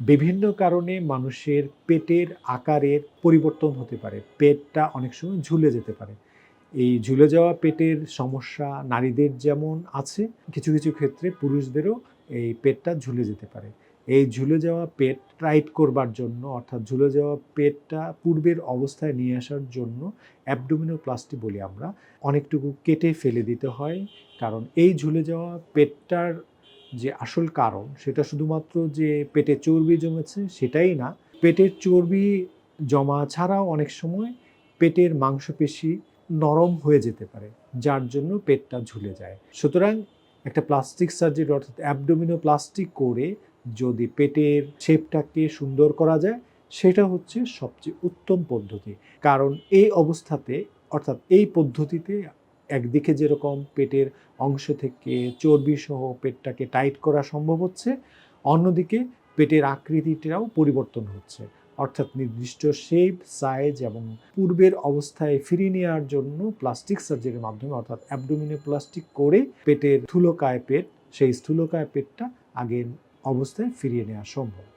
বিভিন্ন কারণে মানুষের পেটের আকারের পরিবর্তন হতে পারে। পেটটা অনেক সময় ঝুলে যেতে পারে। এই ঝুলে যাওয়া পেটের সমস্যা নারীদের যেমন আছে, কিছু কিছু ক্ষেত্রে পুরুষদেরও এই পেটটা ঝুলে যেতে পারে। এই ঝুলে যাওয়া পেট টাইট করবার জন্য, অর্থাৎ ঝুলে যাওয়া পেটটা পূর্বের অবস্থায় নিয়ে আসার জন্য অ্যাবডোমিনোপ্লাস্টি বলি আমরা, অনেকটুকু কেটে ফেলে দিতে হয়। কারণ এই ঝুলে যাওয়া পেটটার যে আসল কারণ, সেটা শুধুমাত্র যে পেটে চর্বি জমেছে সেটাই না। পেটের চর্বি জমা ছাড়াও অনেক সময় পেটের মাংসপেশি নরম হয়ে যেতে পারে, যার জন্য পেটটা ঝুলে যায়। সুতরাং একটা প্লাস্টিক সার্জারি অর্থাৎ অ্যাবডোমিনোপ্লাস্টিক করে যদি পেটের শেপটাকে সুন্দর করা যায়, সেটা হচ্ছে সবচেয়ে উত্তম পদ্ধতি। কারণ এই অবস্থাতে, অর্থাৎ এই পদ্ধতিতে একদিকে যেরকম পেটের অংশ থেকে চর্বি সহ পেটটাকে টাইট করা সম্ভব হচ্ছে, অন্যদিকে পেটের আকৃতিটাও পরিবর্তন হচ্ছে। অর্থাৎ নির্দিষ্ট শেপ সাইজ এবং পূর্বের অবস্থায় ফিরিয়ে নেওয়ার জন্য প্লাস্টিক সার্জারির মাধ্যমে, অর্থাৎ অ্যাবডোমিনে প্লাস্টিক করে পেটের স্থূলকায় পেট, সেই স্থূলকায় পেটটা আগের অবস্থায় ফিরিয়ে নেওয়া সম্ভব।